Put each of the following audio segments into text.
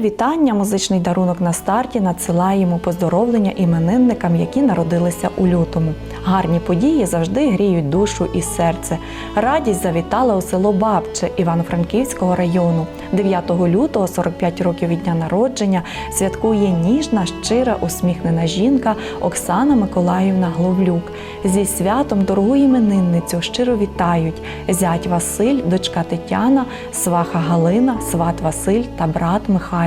Вітання, музичний дарунок на старті надсилаємо поздоровлення іменинникам, які народилися у лютому. Гарні події завжди гріють душу і серце. Радість завітала у село Бабче Івано-Франківського району. 9 лютого, 45 років від дня народження, святкує ніжна, щира, усміхнена жінка Оксана Миколаївна Гловлюк. Зі святом дорогу іменинницю щиро вітають зять Василь, дочка Тетяна, сваха Галина, сват Василь та брат Михайло.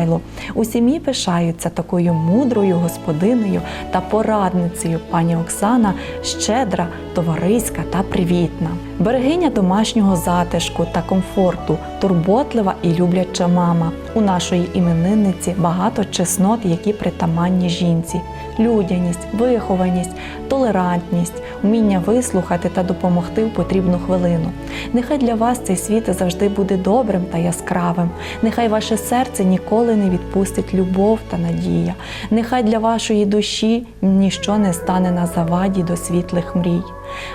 У сім'ї пишаються такою мудрою господинею та порадницею пані Оксана, щедра, товариська та привітна. Берегиня домашнього затишку та комфорту, турботлива і любляча мама. У нашої іменинниці багато чеснот, які притаманні жінці: людяність, вихованість, толерантність, вміння вислухати та допомогти в потрібну хвилину. Нехай для вас цей світ завжди буде добрим та яскравим. Нехай ваше серце ніколи не відпустить любов та надія. Нехай для вашої душі ніщо не стане на заваді до світлих мрій.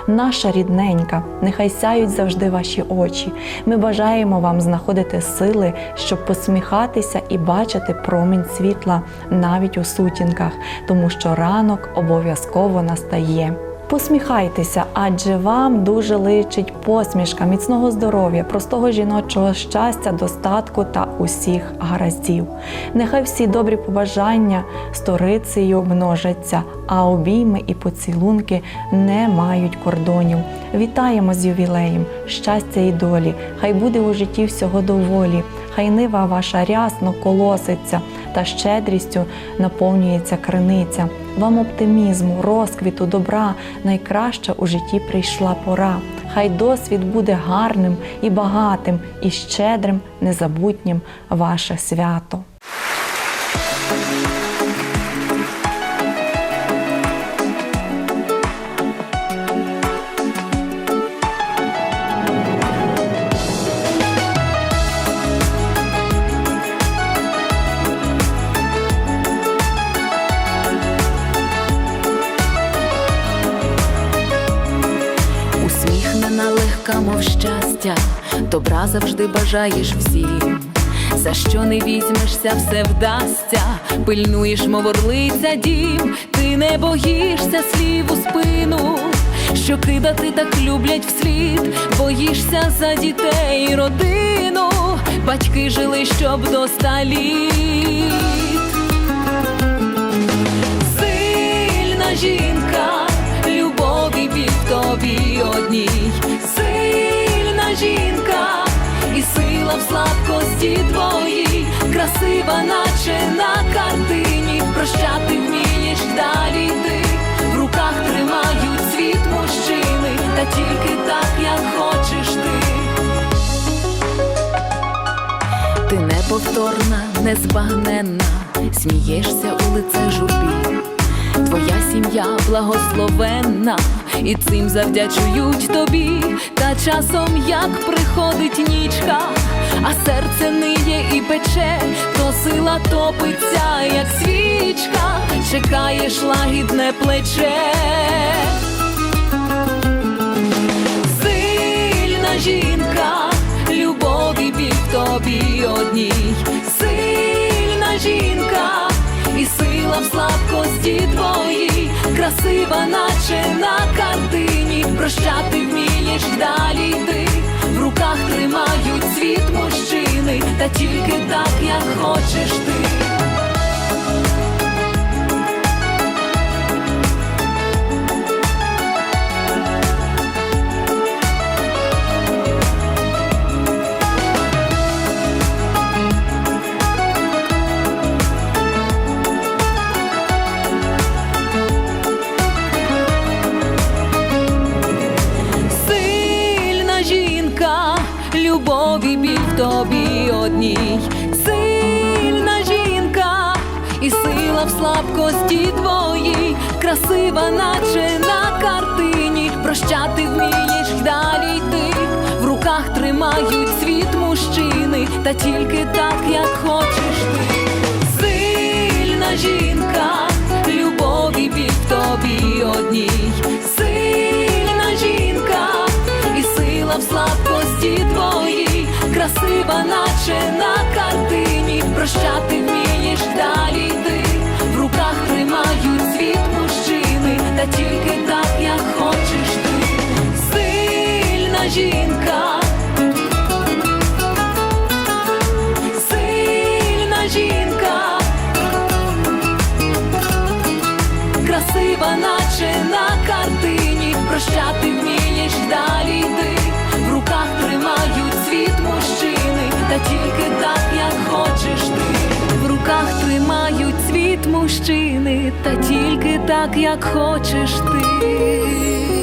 Наша рідненька, нехай сяють завжди ваші очі. Ми бажаємо вам знаходити сили, щоб посміхатися і бачити промінь світла навіть у сутінках, тому що ранок обов'язково настає. Посміхайтеся, адже вам дуже личить посмішка, міцного здоров'я, простого жіночого щастя, достатку та усіх гараздів. Нехай всі добрі побажання сторицею множаться, а обійми і поцілунки не мають кордонів. Вітаємо з ювілеєм, щастя і долі, хай буде у житті всього доволі, хай нива ваша рясно колоситься та щедрістю наповнюється криниця. Вам оптимізму, розквіту, добра найкраща у житті прийшла пора. Хай досвід буде гарним і багатим, і щедрим, незабутнім ваше свято. Легка, мов щастя, добра завжди бажаєш всім. За що не візьмешся, все вдасться, пильнуєш, мов орлиця дім, ти не боїшся слів у спину, що кидати так люблять вслід, боїшся за дітей і родину, батьки жили, щоб до ста в слабкості твоїй, красива, наче на картині, прощати вмієш далі ти, в руках тримають світ мужчини, та тільки так, як хочеш ти. Ти неповторна, незбагненна, смієшся у лице журбі. Твоя сім'я благословенна, і цим завдячують тобі. Та часом як приходить нічка, а серце ниє і пече, то сила топиться, як свічка, чекаєш лагідне плече. Сильна жінка, любові в тобі одній, сильна жінка, і сила в слабкості твоїй, красива, наче на картині, прощати вмієш далі йти, в руках тримають світ мужчини, та тільки так, як хочеш ти. В слабкості твоїй, красива, наче на картині, прощати вмієш далі йти, в руках тримають світ мужчини, та тільки так, як хочеш ти. Сильна жінка, любові біль тобі одній, сильна жінка, і сила в слабкості твоїй, красива, наче на картині, прощати вмієш мужчини, та тільки так, як хочеш ти.